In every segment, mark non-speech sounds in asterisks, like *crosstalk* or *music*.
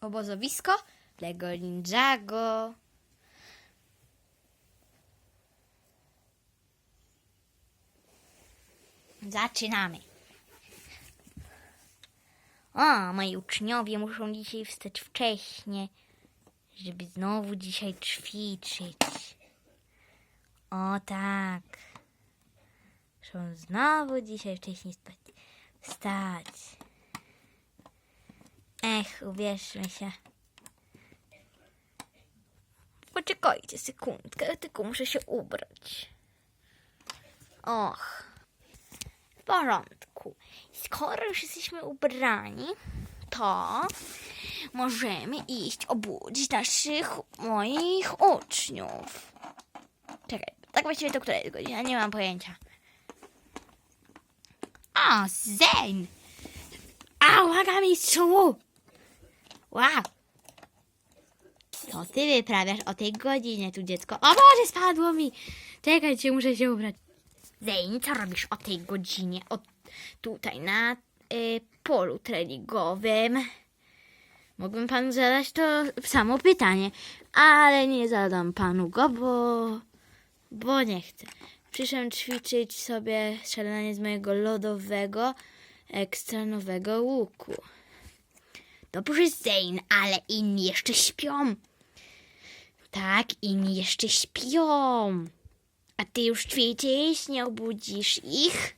Obozowisko Lego Ninjago. Zaczynamy. O, moi uczniowie muszą dzisiaj wstać wcześnie, żeby znowu dzisiaj ćwiczyć. O tak. Muszą znowu dzisiaj wcześniej spać. wstać. Ech, uwierzmy się. Poczekajcie sekundkę, tylko muszę się ubrać. Och. W porządku. Skoro już jesteśmy ubrani, to możemy iść obudzić naszych moich uczniów. Czekaj, tak właściwie to która jest godzina? Nie mam pojęcia. O, Zen! A, uwaga mistrzu! Wow! Co ty wyprawiasz o tej godzinie tu dziecko? O Boże, spadło mi! Czekajcie, muszę się ubrać. Zejn, co robisz o tej godzinie? O, tutaj na y, polu treningowym. Mógłbym panu zadać to samo pytanie, ale nie zadam panu go, bo, bo nie chcę. Przyszedłem ćwiczyć sobie strzelanie z mojego lodowego, ekstra nowego łuku. Dobrze, Zane, ale inni jeszcze śpią. Tak, inni jeszcze śpią. A ty już ćwiczysz? Nie obudzisz ich?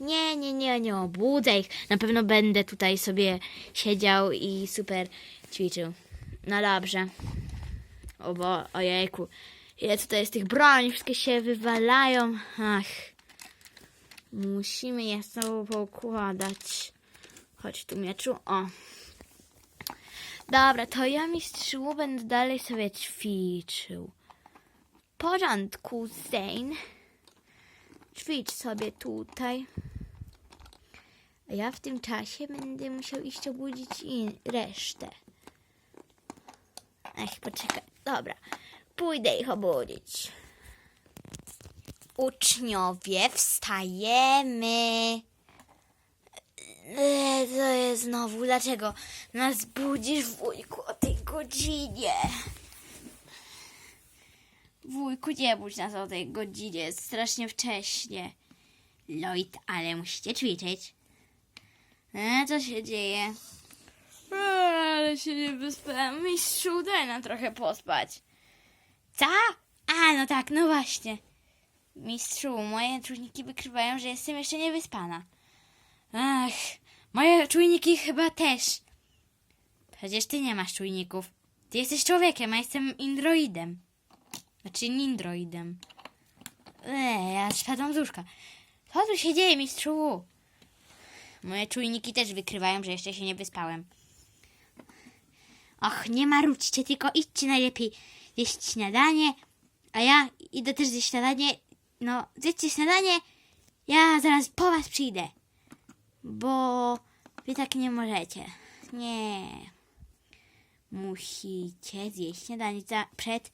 Nie, nie, nie, nie obudzę ich. Na pewno będę tutaj sobie siedział i super ćwiczył. No dobrze. O bo, ojejku. Ile tutaj jest tych broni, wszystkie się wywalają. Ach. Musimy je znowu poukładać. Chodź tu, mieczu. O. Dobra, to ja mistrzu będę dalej sobie ćwiczył. W porządku, Zane. Ćwicz sobie tutaj. A ja w tym czasie będę musiał iść obudzić i resztę. Ech, poczekaj. Dobra, pójdę ich obudzić. Uczniowie, wstajemy. E, Co jest znowu? Dlaczego nas budzisz, wujku, o tej godzinie? Wujku, nie budź nas o tej godzinie, jest strasznie wcześnie. Lloyd, ale musicie ćwiczyć. E, co się dzieje? E, ale się nie wyspałem. Mistrzu, daj nam trochę pospać. Co? A, no tak, no właśnie. Mistrzu, moje czujniki wykrywają, że jestem jeszcze niewyspana. Ach, moje czujniki chyba też. Przecież ty nie masz czujników. Ty jesteś człowiekiem, a jestem indroidem. Znaczy nindroidem. Eee, ja spadłam z łóżka. Co tu się dzieje, mistrzu? Moje czujniki też wykrywają, że jeszcze się nie wyspałem. Och, nie marudźcie, tylko idźcie najlepiej jeść śniadanie, a ja idę też zjeść śniadanie. No, zjedźcie śniadanie, ja zaraz po was przyjdę. Bo wy tak nie możecie. Nie. Musicie zjeść śniadanie przed,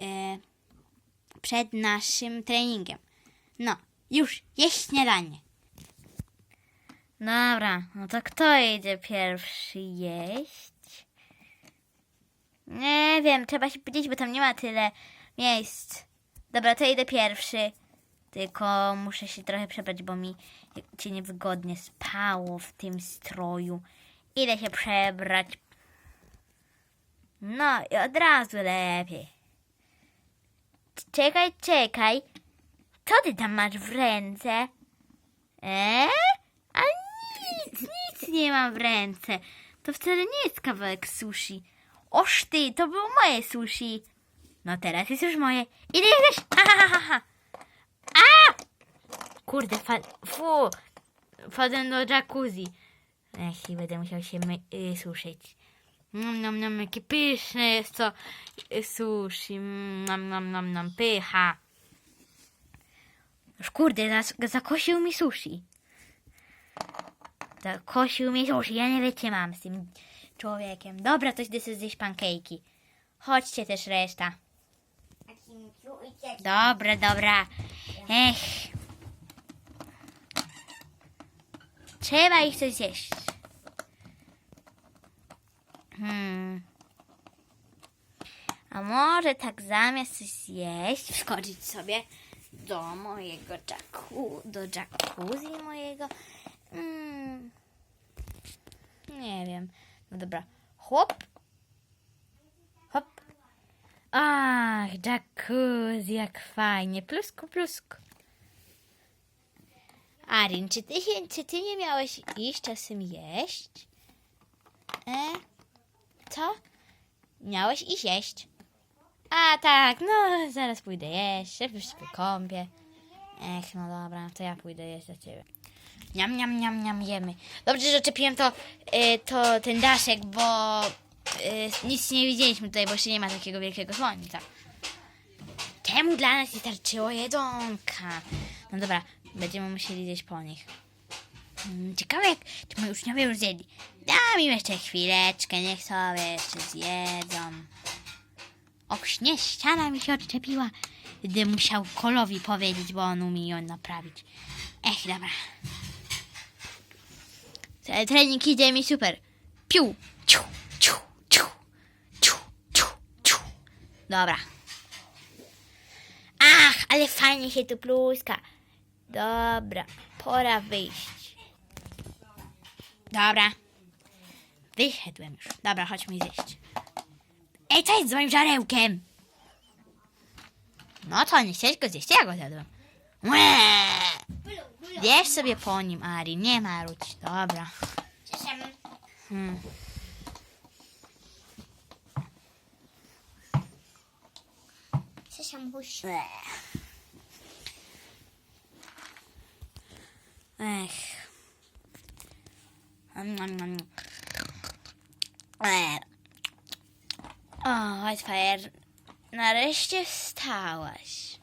e, przed naszym treningiem. No, już, jeść śniadanie. Dobra, no to kto idzie pierwszy jeść? Nie wiem, trzeba się powiedzieć, bo tam nie ma tyle miejsc. Dobra, to idę pierwszy. Tylko muszę się trochę przebrać, bo mi cię niewygodnie spało w tym stroju. Idę się przebrać. No i od razu lepiej. Czekaj, czekaj. Co ty tam masz w ręce? Eee? A nic, nic nie mam w ręce. To wcale nie jest kawałek sushi. Oż ty, to było moje sushi. No teraz jest już moje. Ile jesteś? Ahahaha. A! Kurde, fa- fu. Wchodzę do jacuzzi. Ech, i będę musiał się my- y, suszyć. Nom, nom, nom, jakie pyszne jest to y, sushi. Nom, nom, nom, nom, pycha. Już kurde, zakosił mi sushi. Zakosił mi sushi. Ja nie wytrzymam z tym człowiekiem. Dobra, to idę sobie zjeść pankejki. Chodźcie też reszta. Dobra, dobra. Ech. Trzeba ich coś zjeść. Hmm. A może tak zamiast coś zjeść, wskoczyć sobie do mojego jacuzzi, do jacuzzi mojego? Mm. Nie wiem. No dobra. Hop. Hop. Ach, jacuzzi, jak fajnie. Plusku, plusku. Arin, czy ty, się- czy ty nie miałeś iść czasem jeść? E? Co? Miałeś iść jeść. A tak, no zaraz pójdę jeść, się już wykąpię. Ech, no dobra, to ja pójdę jeść za ciebie. Niam, niam, niam, niam, jemy. Dobrze, że czepiłem to, y, to ten daszek, bo y, nic nie widzieliśmy tutaj, bo jeszcze nie ma takiego wielkiego słońca. Temu dla nas nie starczyło jedzonka. No dobra, będziemy musieli gdzieś po nich. Mm, Ciekawe, jak czy moi uczniowie już zjedli. Dam im jeszcze chwileczkę, niech sobie jeszcze zjedzą. Och, nie, ściana mi się odczepiła. Gdy musiał Kolowi powiedzieć, bo on umie ją naprawić. Ech, dobra. Tre- Trening idzie mi super. Piu, ciu, ciu, ciu, ciu, ciu, ciu. Dobra. Ach, ale fajnie się tu pluska. Dobra, pora wyjść. Dobra. Wyszedłem już. Dobra, chodźmy zjeść. Ej, co jest z moim żarełkiem? No to nie chciałeś go zjeść, ja go zjadłem. Łe! Wiesz sobie po nim, Ari, nie marudź. Dobra. Hmm. Sasiambuś. Ech. Mm, mm, mm. Ech. O, Whitefire, nareszcie wstałaś.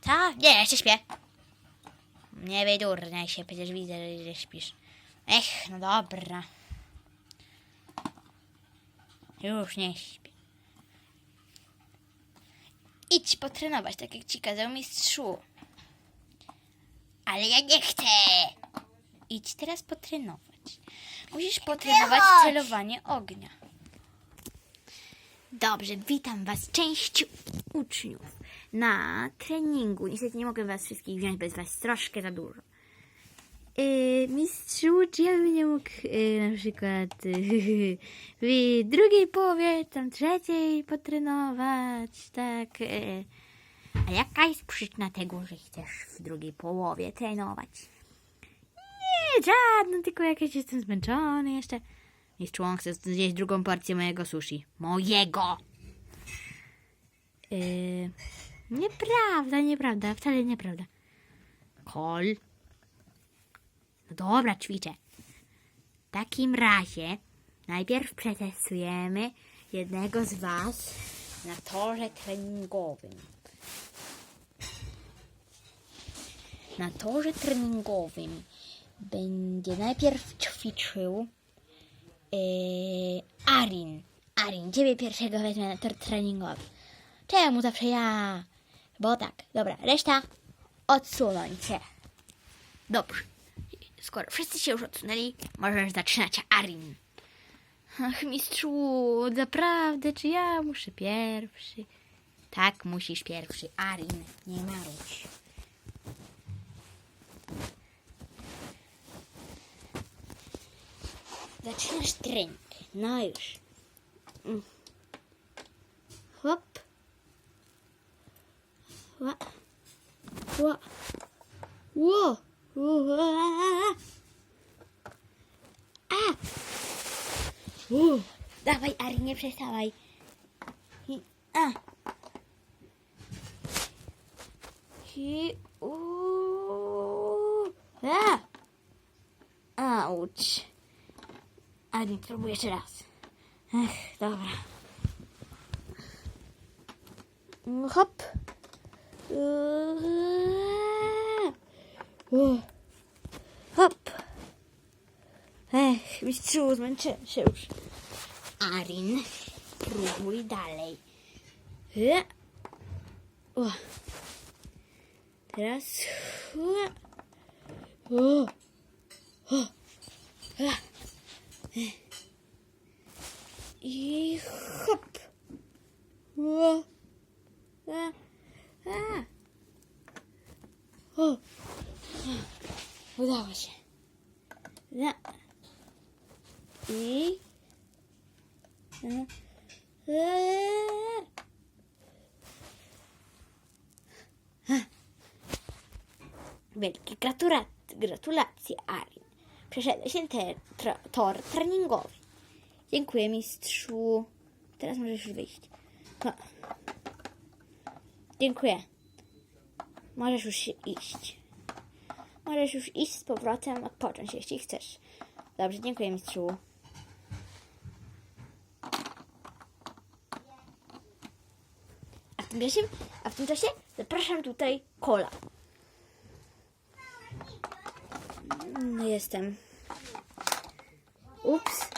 Co? Nie, jeszcze śpię. Nie wydurniaj się, przecież widzę, że śpisz. Ech, no dobra. Już nie śpię. Idź potrenować, tak jak ci kazał mistrzu. Ale ja nie chcę. Idź teraz potrenować. Musisz potrenować chodź. celowanie ognia. Dobrze, witam Was, część uczniów na treningu. Niestety nie mogę Was wszystkich wziąć, bo jest Was troszkę za dużo. Yy, mistrzu, czy ja bym nie mógł yy, na przykład yy, *laughs* w drugiej połowie, tam trzeciej potrenować, tak? Yy. A jaka jest przyczyna tego, że chcesz w drugiej połowie trenować? Nie, żadna, tylko jakaś jestem zmęczony jeszcze. Mistrzu, on chce zjeść drugą porcję mojego sushi. Mojego! Yy, nieprawda, nieprawda, wcale nieprawda. Kol. No dobra, ćwiczę. W takim razie najpierw przetestujemy jednego z Was na torze treningowym. Na torze treningowym będzie najpierw ćwiczył yy, Arin. Arin, ciebie pierwszego wezmę na tor treningowy. Czemu zawsze ja? Bo tak, dobra, reszta odsunąć się. Dobrze. Skoro wszyscy się już odsunęli, możesz zaczynać Arin. Ach, mistrzu, naprawdę, czy ja muszę pierwszy? Tak, musisz pierwszy. Arin, nie marudź. Zaczynasz trening. No już. Mm. Hop. Ła. Ła. Ło. Ła. A. U. Dawaj, Ari, nie przestawaj. I, a. I, u. A. Ani, próbuję jeszcze raz. Ech, dobra. Hop. O. Hop. Ech, mistrzu, zmęczyłem się już. Arin, próbuj dalej. O. Teraz. E. O. O. E. I hop. O. A. A. O. Udało się. Ja. I. E. E. Wielkie gratula- gratulacje, Arin. Przeszedłeś ten ter- tro- tor treningowy. Dziękuję, mistrzu. Teraz możesz już wyjść. Ha. Dziękuję. Możesz już się iść. Możesz już iść z powrotem, odpocząć, jeśli chcesz. Dobrze, dziękuję, mistrzu. A w tym czasie, a w tym czasie zapraszam tutaj kola. No jestem. Ups.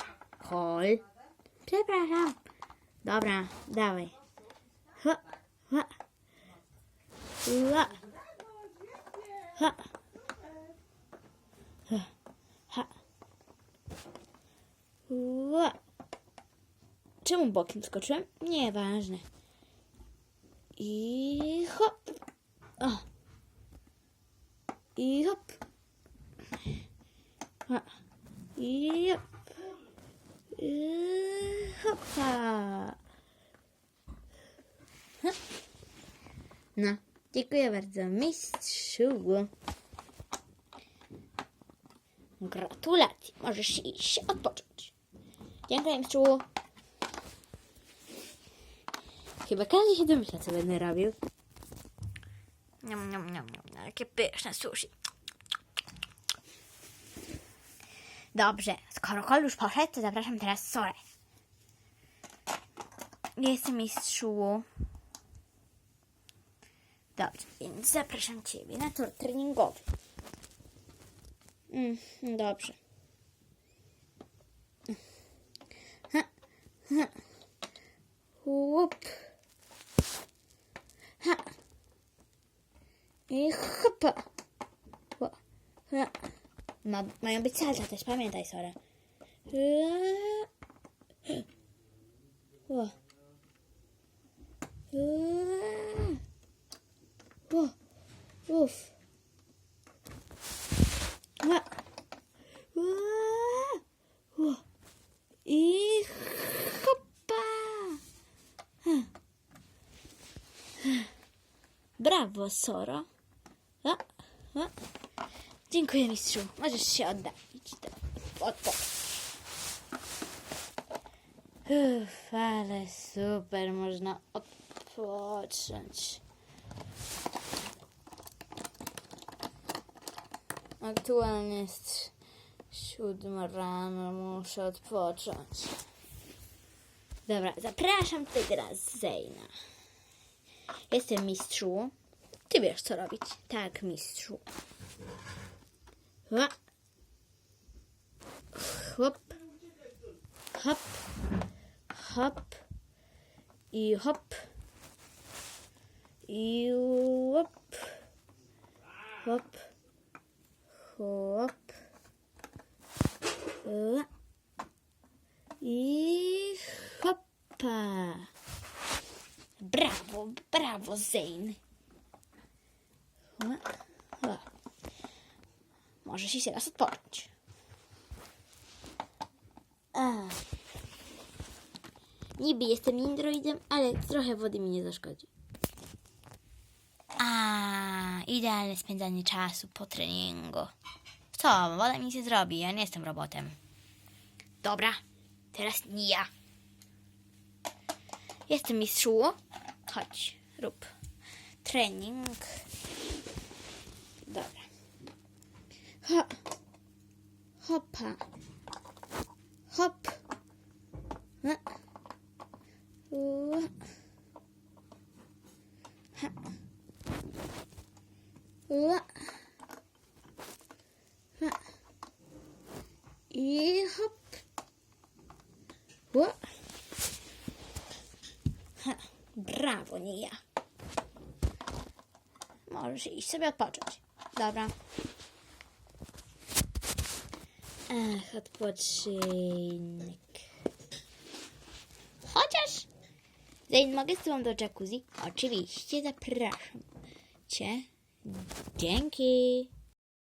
Kol. Przepraszam. Dobra, dawaj. Ha, ha. Ha. Ha. Ha. Ha. Ła. Czemu bokiem skoczyłem? Nieważne. I hop. O. I hop. Ha. I hop. I hopa. Ha. No, dziękuję bardzo, mistrzu. Gratulacje, możesz iść odpocząć. Dziękuję, mistrzu. Chyba każdy się domyśla, co będę robił. Niam, niam, niam, niam, jakie pyszne sushi. Dobrze, skoro Kol już poszedł, to zapraszam teraz Sorę. Jestem mistrzu. Dobrze, więc zapraszam Ciebie na tor treningowy. Mm, dobrze. Ha, ha. Łup. Ha. I hopa. Ha. Ma, mają być salta też, pamiętaj, Sora. O. O. Uff. I hopa. Brawo, Soro. Dziękuję, mistrzu. Możesz się oddalić. Odpocząć. Uff, ale super, można odpocząć. Aktualnie jest siódma rano, muszę odpocząć. Dobra, zapraszam tutaj teraz Zejna. Jestem mistrzu. Ty wiesz, co robić. Tak, mistrzu. Hop. Hop. Hop. Hop. I hop. I hop. Hop. Hop. Ła. I hopa. Brawo, brawo, Zane. Ła. Może się teraz odpocząć. Niby jestem indroidem, ale trochę wody mi nie zaszkodzi. A, idealne spędzanie czasu po treningu. Co, woda mi nic nie zrobi, ja nie jestem robotem. Dobra, teraz nie ja. Jestem mistrzu. Chodź, rób trening. Dobra. Ha. Hopa. Hop. Ha. Ua. Ha. Ua. Ha. I hop. Ua. Ha. Brawo, nie ja. Możesz iść sobie odpocząć. Dobra. Ach, odpoczynek. Chociaż Zain, mogę z tobą do jacuzzi? Oczywiście, zapraszam cię. Dzięki.